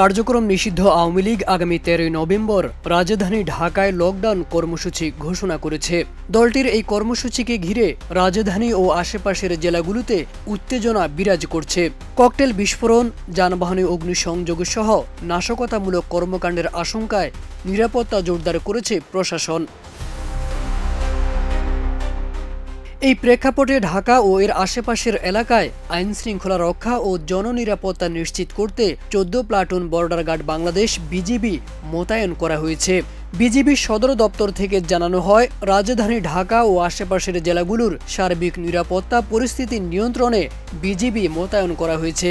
কার্যক্রম নিষিদ্ধ আওয়ামী লীগ আগামী তেরোই নভেম্বর রাজধানী ঢাকায় লকডাউন কর্মসূচি ঘোষণা করেছে। দলটির এই কর্মসূচিকে ঘিরে রাজধানী ও আশেপাশের জেলাগুলোতে উত্তেজনা বিরাজ করছে। ককটেল বিস্ফোরণ, যানবাহনে অগ্নিসংযোগ সহ নাশকতামূলক কর্মকাণ্ডের আশঙ্কায় নিরাপত্তা জোরদার করেছে প্রশাসন। এই প্রেক্ষাপটে ঢাকা ও এর আশেপাশের এলাকায় আইন শৃঙ্খলা রক্ষা ও জননিরাপত্তা নিশ্চিত করতে চোদ্দ platoon border guard Bangladesh BGB মোতায়েন করা হয়েছে। বিজিবি সদর দপ্তর থেকে জানানো হয়, রাজধানী ঢাকা ও আশেপাশের জেলাগুলোর সার্বিক নিরাপত্তা পরিস্থিতি নিয়ন্ত্রণে বিজিবি মোতায়েন করা হয়েছে।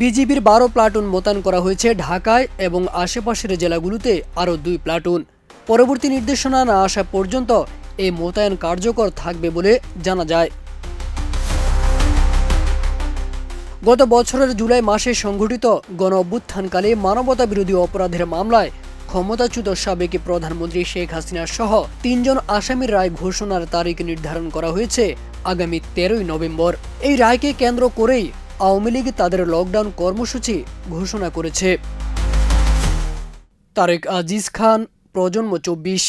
বিজিবির বারো প্লাটুন মোতায়েন করা হয়েছে ঢাকায় এবং আশেপাশের জেলাগুলোতে আরও দুই প্লাটুন। পরবর্তী নির্দেশনা না আসা পর্যন্ত এই মোতায়েন কার্যকর থাকবে বলে জানা যায়। গত বছরের জুলাই মাসে সংঘটিত গণ অভ্যুত্থানকালে মানবতা বিরোধী অপরাধের মামলায় ক্ষমতাচ্যুত সাবেক প্রধানমন্ত্রী শেখ হাসিনা সহ তিনজন আসামির রায় ঘোষণার তারিখ নির্ধারণ করা হয়েছে আগামী তেরোই নভেম্বর। এই রায়কে কেন্দ্র করেই আওয়ামী লীগ তাদের লকডাউন কর্মসূচি ঘোষণা করেছে। তারেক আজিজ খান প্রজন্ম চব্বিশ